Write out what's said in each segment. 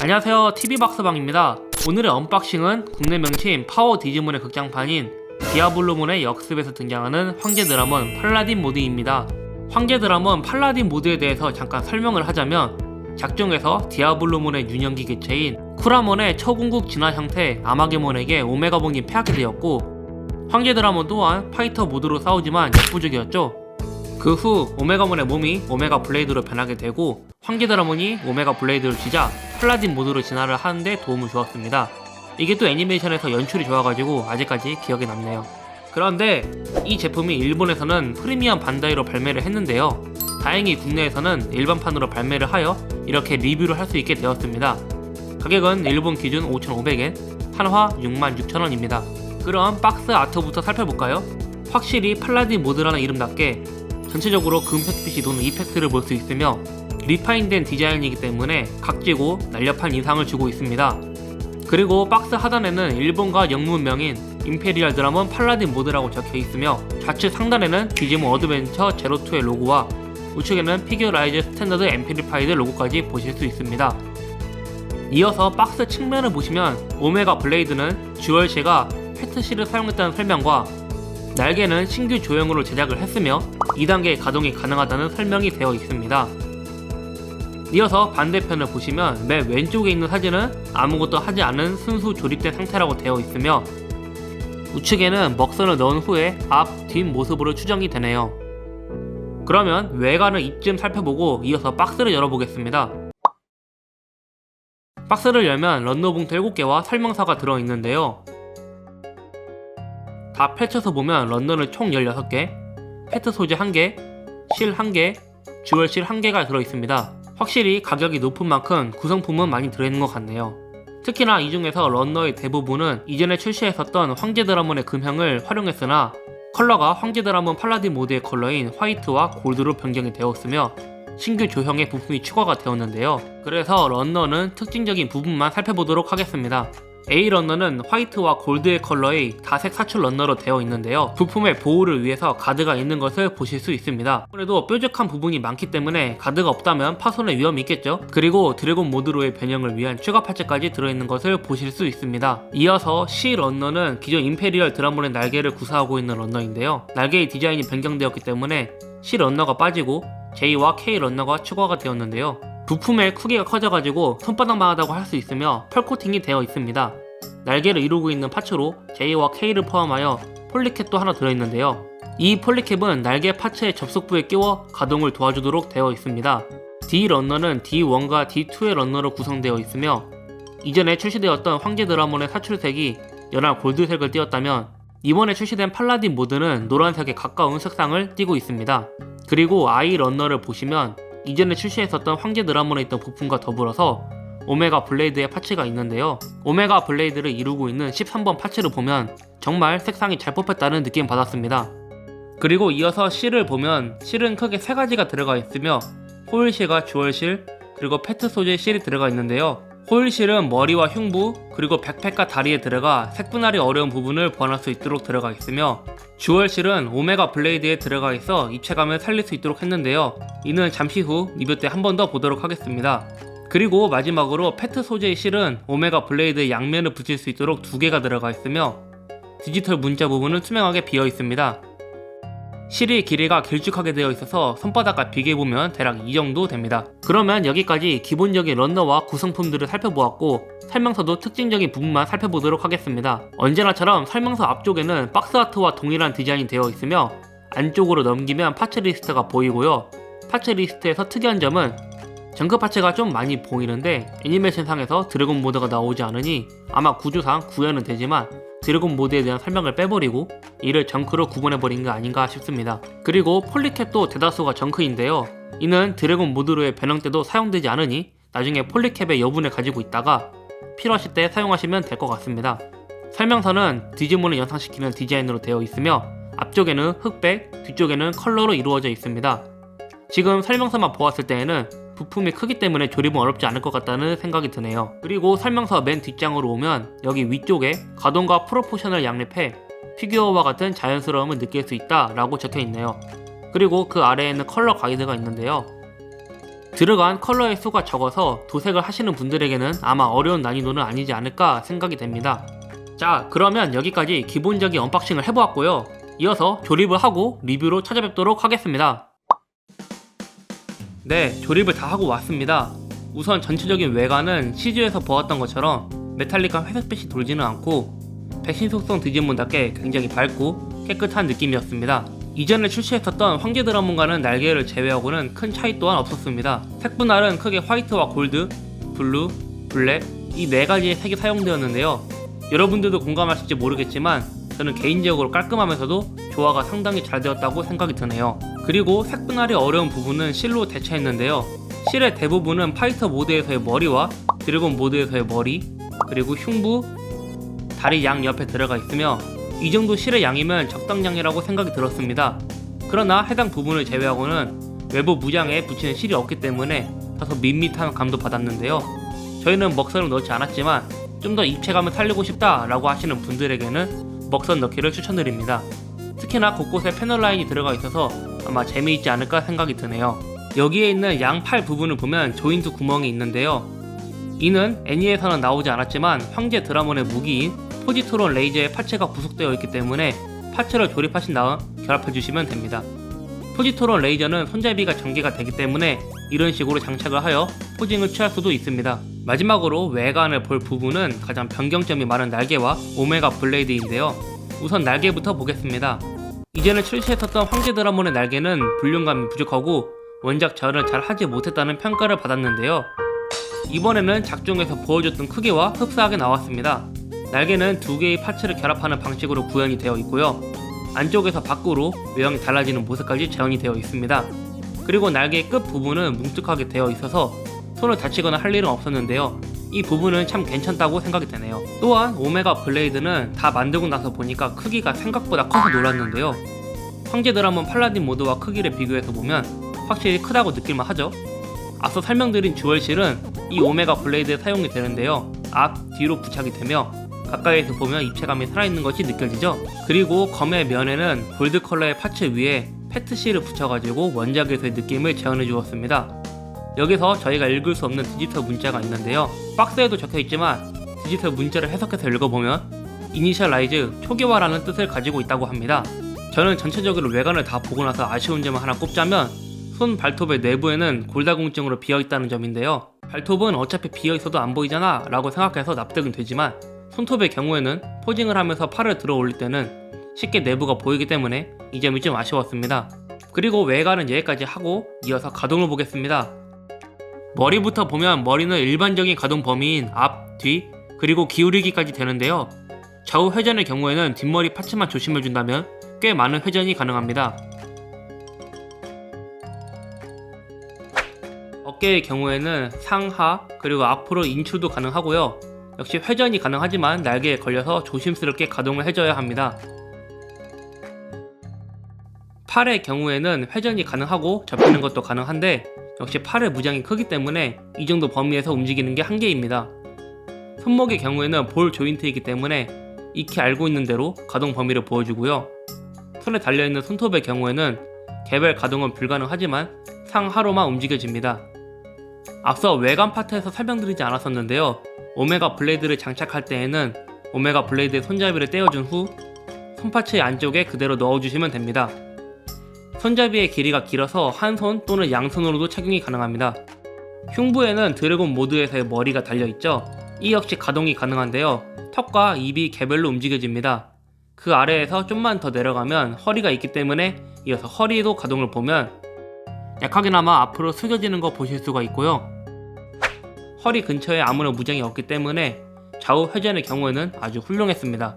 안녕하세요. TV박스방입니다. 오늘의 언박싱은 국내 명칭 파워 디지몬의 극장판인 디아블로몬의 역습에서 등장하는 황제 드라몬 팔라딘 모드입니다. 황제 드라몬 팔라딘 모드에 대해서 잠깐 설명을 하자면 작중에서 디아블로몬의 유년기 개체인 쿠라몬의 초궁극 진화 형태 아마게몬에게 오메가본이 패하게 되었고 황제 드라몬 또한 파이터 모드로 싸우지만 역부족이었죠 그 후 오메가몬의 몸이 오메가 블레이드로 변하게 되고 황제 드라몬이 오메가 블레이드를 쥐자 플라딘 모드로 진화를 하는데 도움을 주었습니다. 이게 또 애니메이션에서 연출이 좋아가지고 아직까지 기억에 남네요. 그런데 이 제품이 일본에서는 프리미엄 반다이로 발매를 했는데요. 다행히 국내에서는 일반판으로 발매를 하여 이렇게 리뷰를 할 수 있게 되었습니다. 가격은 일본 기준 5,500엔, 한화 66,000원입니다. 그럼 박스 아트부터 살펴볼까요? 확실히 팔라딘 모드라는 이름답게 전체적으로 금색빛이 도는 이펙트를 볼 수 있으며 리파인된 디자인이기 때문에 각지고 날렵한 인상을 주고 있습니다. 그리고 박스 하단에는 일본과 영문명인 임페리얼 드라몬 팔라딘 모드라고 적혀 있으며 좌측 상단에는 디지몬 어드벤처 제로2의 로고와 우측에는 피규어라이즈 스탠더드 엠피리파이드 로고까지 보실 수 있습니다. 이어서 박스 측면을 보시면 오메가 블레이드는 듀얼시가 패트실을 사용했다는 설명과 날개는 신규 조형으로 제작을 했으며 2단계 가동이 가능하다는 설명이 되어 있습니다. 이어서 반대편을 보시면 맨 왼쪽에 있는 사진은 아무것도 하지 않은 순수 조립된 상태라고 되어 있으며 우측에는 먹선을 넣은 후에 앞, 뒷 모습으로 추정이 되네요. 그러면 외관을 이쯤 살펴보고 이어서 박스를 열어보겠습니다. 박스를 열면 런너 봉투 7개와 설명서가 들어있는데요. 다 펼쳐서 보면 런너는 총 16개, 페트 소재 1개, 실 1개, 주얼 실 1개가 들어있습니다. 확실히 가격이 높은 만큼 구성품은 많이 들어있는 것 같네요. 특히나 이 중에서 런너의 대부분은 이전에 출시했었던 황제 드라몬의 금형을 활용했으나 컬러가 황제 드라몬 팔라딘 모드의 컬러인 화이트와 골드로 변경이 되었으며 신규 조형의 부품이 추가가 되었는데요. 그래서 런너는 특징적인 부분만 살펴보도록 하겠습니다. A 런너는 화이트와 골드의 컬러의 다색 사출 런너로 되어 있는데요. 부품의 보호를 위해서 가드가 있는 것을 보실 수 있습니다. 아무래도 뾰족한 부분이 많기 때문에 가드가 없다면 파손의 위험이 있겠죠. 그리고 드래곤 모드로의 변형을 위한 추가 파츠까지 들어있는 것을 보실 수 있습니다. 이어서 C 런너는 기존 임페리얼 드라몬의 날개를 구사하고 있는 런너인데요. 날개의 디자인이 변경되었기 때문에 C 런너가 빠지고 J와 K 런너가 추가가 되었는데요. 부품의 크기가 커져가지고 손바닥만 하다고 할 수 있으며 펄 코팅이 되어 있습니다. 날개를 이루고 있는 파츠로 J와 K를 포함하여 폴리캡도 하나 들어있는데요. 이 폴리캡은 날개 파츠의 접속부에 끼워 가동을 도와주도록 되어 있습니다. D 런너는 D1과 D2의 런너로 구성되어 있으며 이전에 출시되었던 황제 드라몬의 사출색이 연한 골드색을 띄었다면 이번에 출시된 팔라딘 모드는 노란색에 가까운 색상을 띠고 있습니다. 그리고 I 런너를 보시면 이전에 출시했었던 황제 드라몬에 있던 부품과 더불어서 오메가 블레이드의 파츠가 있는데요. 오메가 블레이드를 이루고 있는 13번 파츠를 보면 정말 색상이 잘 뽑혔다는 느낌 받았습니다. 그리고 이어서 실을 보면 실은 크게 세 가지가 들어가 있으며 호일실과 주얼실 그리고 페트 소재 실이 들어가 있는데요. 호일실은 머리와 흉부 그리고 백팩과 다리에 들어가 색분할이 어려운 부분을 보완할 수 있도록 들어가 있으며 주얼실은 오메가 블레이드에 들어가 있어 입체감을 살릴 수 있도록 했는데요. 이는 잠시 후 리뷰 때 한 번 더 보도록 하겠습니다. 그리고 마지막으로 페트 소재의 실은 오메가 블레이드의 양면을 붙일 수 있도록 두 개가 들어가 있으며 디지털 문자 부분은 투명하게 비어 있습니다. 실의 길이가 길쭉하게 되어 있어서 손바닥과 비교해보면 대략 이 정도 됩니다. 그러면 여기까지 기본적인 런너와 구성품들을 살펴보았고 설명서도 특징적인 부분만 살펴보도록 하겠습니다. 언제나처럼 설명서 앞쪽에는 박스 아트와 동일한 디자인이 되어 있으며 안쪽으로 넘기면 파츠 리스트가 보이고요. 파츠 리스트에서 특이한 점은 정크 파츠가 좀 많이 보이는데 애니메이션상에서 드래곤 모드가 나오지 않으니 아마 구조상 구현은 되지만 드래곤 모드에 대한 설명을 빼버리고 이를 정크로 구분해버린 게 아닌가 싶습니다. 그리고 폴리캡도 대다수가 정크인데요. 이는 드래곤 모드로의 변형 때도 사용되지 않으니 나중에 폴리캡의 여분을 가지고 있다가 필요하실 때 사용하시면 될 것 같습니다. 설명서는 디지몬을 연상시키는 디자인으로 되어 있으며 앞쪽에는 흑백, 뒤쪽에는 컬러로 이루어져 있습니다. 지금 설명서만 보았을 때에는 부품이 크기 때문에 조립은 어렵지 않을 것 같다는 생각이 드네요. 그리고 설명서 맨 뒷장으로 오면 여기 위쪽에 가동과 프로포션을 양립해 피규어와 같은 자연스러움을 느낄 수 있다 라고 적혀 있네요. 그리고 그 아래에는 컬러 가이드가 있는데요. 들어간 컬러의 수가 적어서 도색을 하시는 분들에게는 아마 어려운 난이도는 아니지 않을까 생각이 됩니다. 자, 그러면 여기까지 기본적인 언박싱을 해보았고요. 이어서 조립을 하고 리뷰로 찾아뵙도록 하겠습니다. 네, 조립을 다 하고 왔습니다. 우선 전체적인 외관은 CG에서 보았던 것처럼 메탈릭한 회색빛이 돌지는 않고 백신 속성 디지몬답게 굉장히 밝고 깨끗한 느낌이었습니다. 이전에 출시했었던 황제 드라몬과는 날개를 제외하고는 큰 차이 또한 없었습니다. 색 분할은 크게 화이트와 골드, 블루, 블랙 이 네 가지의 색이 사용되었는데요. 여러분들도 공감하실지 모르겠지만 저는 개인적으로 깔끔하면서도 조화가 상당히 잘 되었다고 생각이 드네요. 그리고 색 분할이 어려운 부분은 실로 대체했는데요. 실의 대부분은 파이터 모드에서의 머리와 드래곤 모드에서의 머리, 그리고 흉부, 다리 양 옆에 들어가 있으며 이 정도 실의 양이면 적당량이라고 생각이 들었습니다. 그러나 해당 부분을 제외하고는 외부 무장에 붙이는 실이 없기 때문에 다소 밋밋한 감도 받았는데요. 저희는 먹선을 넣지 않았지만 좀 더 입체감을 살리고 싶다라고 하시는 분들에게는 먹선 넣기를 추천드립니다. 특히나 곳곳에 패널 라인이 들어가 있어서 아마 재미있지 않을까 생각이 드네요. 여기에 있는 양팔 부분을 보면 조인트 구멍이 있는데요. 이는 애니에서는 나오지 않았지만 황제 드라몬의 무기인 포지트론 레이저의 파츠가 부속되어 있기 때문에 파츠를 조립하신 다음 결합해 주시면 됩니다. 포지트론 레이저는 손잡이가 전개가 되기 때문에 이런 식으로 장착을 하여 포징을 취할 수도 있습니다. 마지막으로 외관을 볼 부분은 가장 변경점이 많은 날개와 오메가 블레이드인데요. 우선 날개부터 보겠습니다. 이전에 출시했었던 황제 드라몬의 날개는 불륜감이 부족하고 원작 재현을 잘 하지 못했다는 평가를 받았는데요. 이번에는 작중에서 보여줬던 크기와 흡사하게 나왔습니다. 날개는 두 개의 파츠를 결합하는 방식으로 구현이 되어 있고요. 안쪽에서 밖으로 외형이 달라지는 모습까지 재현이 되어 있습니다. 그리고 날개의 끝 부분은 뭉툭하게 되어 있어서 손을 다치거나 할 일은 없었는데요. 이 부분은 참 괜찮다고 생각이 되네요. 또한 오메가 블레이드는 다 만들고 나서 보니까 크기가 생각보다 커서 놀랐는데요. 황제 드라몬 팔라딘 모드와 크기를 비교해서 보면 확실히 크다고 느낄만 하죠. 앞서 설명드린 주얼실은 이 오메가 블레이드에 사용이 되는데요. 앞, 뒤로 부착이 되며 가까이에서 보면 입체감이 살아있는 것이 느껴지죠. 그리고 검의 면에는 골드 컬러의 파츠 위에 페트실을 붙여가지고 원작에서의 느낌을 재현해 주었습니다. 여기서 저희가 읽을 수 없는 디지털 문자가 있는데요. 박스에도 적혀 있지만 디지털 문자를 해석해서 읽어보면 이니셜라이즈 초기화라는 뜻을 가지고 있다고 합니다. 저는 전체적으로 외관을 다 보고 나서 아쉬운 점을 하나 꼽자면 손 발톱의 내부에는 골다공증으로 비어 있다는 점인데요. 발톱은 어차피 비어 있어도 안 보이잖아 라고 생각해서 납득은 되지만 손톱의 경우에는 포징을 하면서 팔을 들어 올릴 때는 쉽게 내부가 보이기 때문에 이 점이 좀 아쉬웠습니다. 그리고 외관은 여기까지 하고 이어서 가동을 보겠습니다. 머리부터 보면 머리는 일반적인 가동 범위인 앞, 뒤, 그리고 기울이기까지 되는데요. 좌우 회전의 경우에는 뒷머리 파츠만 조심해준다면 꽤 많은 회전이 가능합니다. 어깨의 경우에는 상하 그리고 앞으로 인출도 가능하고요. 역시 회전이 가능하지만 날개에 걸려서 조심스럽게 가동을 해줘야 합니다. 팔의 경우에는 회전이 가능하고 접히는 것도 가능한데 역시 팔의 무장이 크기 때문에 이 정도 범위에서 움직이는 게 한계입니다. 손목의 경우에는 볼 조인트이기 때문에 익히 알고 있는 대로 가동 범위를 보여주고요. 손에 달려있는 손톱의 경우에는 개별 가동은 불가능하지만 상하로만 움직여집니다. 앞서 외관 파트에서 설명드리지 않았었는데요. 오메가 블레이드를 장착할 때에는 오메가 블레이드의 손잡이를 떼어준 후 손파츠의 안쪽에 그대로 넣어주시면 됩니다. 손잡이의 길이가 길어서 한 손 또는 양손으로도 착용이 가능합니다. 흉부에는 드래곤 모드에서의 머리가 달려있죠. 이 역시 가동이 가능한데요. 턱과 입이 개별로 움직여집니다. 그 아래에서 좀만 더 내려가면 허리가 있기 때문에 이어서 허리도 가동을 보면 약하게나마 앞으로 숙여지는 거 보실 수가 있고요. 허리 근처에 아무런 무장이 없기 때문에 좌우 회전의 경우에는 아주 훌륭했습니다.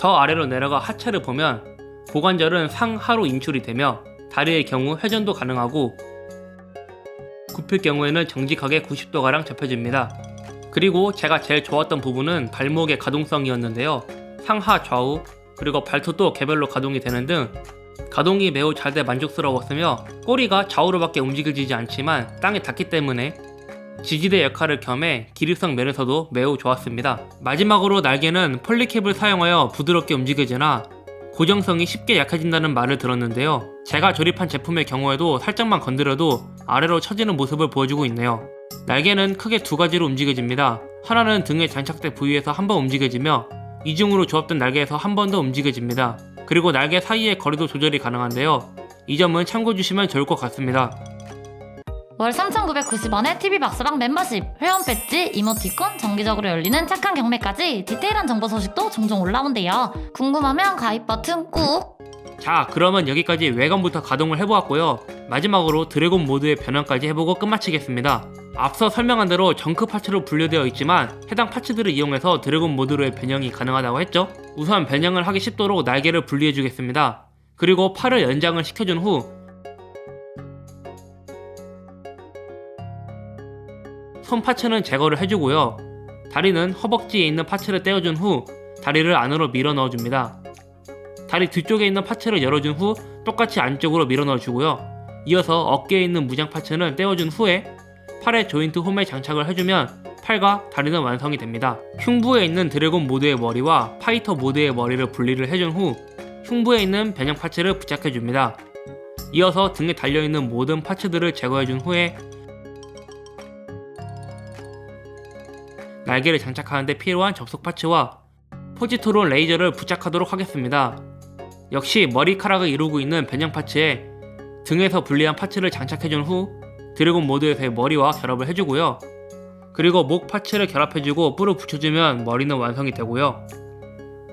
더 아래로 내려가 하체를 보면 고관절은 상하로 인출이 되며 다리의 경우 회전도 가능하고 굽힐 경우에는 정직하게 90도가량 접혀집니다. 그리고 제가 제일 좋았던 부분은 발목의 가동성이었는데요. 상하 좌우 그리고 발톱도 개별로 가동이 되는 등 가동이 매우 잘 돼 만족스러웠으며 꼬리가 좌우로밖에 움직여지지 않지만 땅에 닿기 때문에 지지대 역할을 겸해 기립성 면에서도 매우 좋았습니다. 마지막으로 날개는 폴리캡을 사용하여 부드럽게 움직여지나 고정성이 쉽게 약해진다는 말을 들었는데요. 제가 조립한 제품의 경우에도 살짝만 건드려도 아래로 처지는 모습을 보여주고 있네요. 날개는 크게 두 가지로 움직여집니다. 하나는 등에 장착된 부위에서 한 번 움직여지며 이중으로 조합된 날개에서 한 번 더 움직여집니다. 그리고 날개 사이의 거리도 조절이 가능한데요. 이 점은 참고 주시면 좋을 것 같습니다. 월 3,990원에 TV박스방 멤버십, 회원 배지, 이모티콘, 정기적으로 열리는 착한 경매까지 디테일한 정보 소식도 종종 올라온대요. 궁금하면 가입 버튼 꾹! 자, 그러면 여기까지 외관부터 가동을 해보았고요. 마지막으로 드래곤 모드의 변형까지 해보고 끝마치겠습니다. 앞서 설명한 대로 정크 파츠로 분류되어 있지만 해당 파츠들을 이용해서 드래곤 모드로의 변형이 가능하다고 했죠. 우선 변형을 하기 쉽도록 날개를 분리해 주겠습니다. 그리고 팔을 연장을 시켜준 후 손 파츠는 제거를 해주고요. 다리는 허벅지에 있는 파츠를 떼어준 후 다리를 안으로 밀어 넣어줍니다. 다리 뒤쪽에 있는 파츠를 열어준 후 똑같이 안쪽으로 밀어 넣어주고요. 이어서 어깨에 있는 무장 파츠는 떼어준 후에 팔에 조인트 홈에 장착을 해주면 팔과 다리는 완성이 됩니다. 흉부에 있는 드래곤 모드의 머리와 파이터 모드의 머리를 분리를 해준 후 흉부에 있는 변형 파츠를 부착해줍니다. 이어서 등에 달려있는 모든 파츠들을 제거해준 후에 날개를 장착하는데 필요한 접속 파츠와 포지트론 레이저를 부착하도록 하겠습니다. 역시 머리카락을 이루고 있는 변형 파츠에 등에서 분리한 파츠를 장착해준 후 드래곤 모드에서의 머리와 결합을 해주고요. 그리고 목 파츠를 결합해주고 뿔을 붙여주면 머리는 완성이 되고요.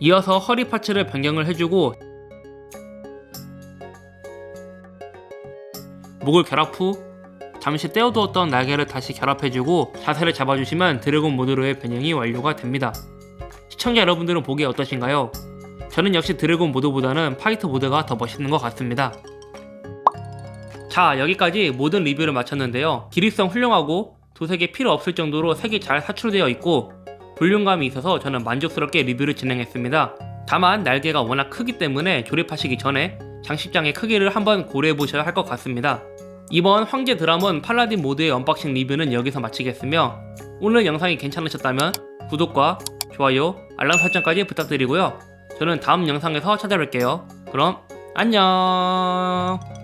이어서 허리 파츠를 변경을 해주고 목을 결합 후 잠시 떼어두었던 날개를 다시 결합해주고 자세를 잡아주시면 드래곤 모드로의 변형이 완료가 됩니다. 시청자 여러분들은 보기에 어떠신가요? 저는 역시 드래곤 모드보다는 파이터 모드가 더 멋있는 것 같습니다. 자 여기까지 모든 리뷰를 마쳤는데요. 기립성 훌륭하고 도색이 필요 없을 정도로 색이 잘 사출되어 있고 볼륨감이 있어서 저는 만족스럽게 리뷰를 진행했습니다. 다만 날개가 워낙 크기 때문에 조립하시기 전에 장식장의 크기를 한번 고려해 보셔야 할 것 같습니다. 이번 황제 드라몬 팔라딘 모드의 언박싱 리뷰는 여기서 마치겠으며 오늘 영상이 괜찮으셨다면 구독과 좋아요, 알람 설정까지 부탁드리고요. 저는 다음 영상에서 찾아뵐게요. 그럼 안녕.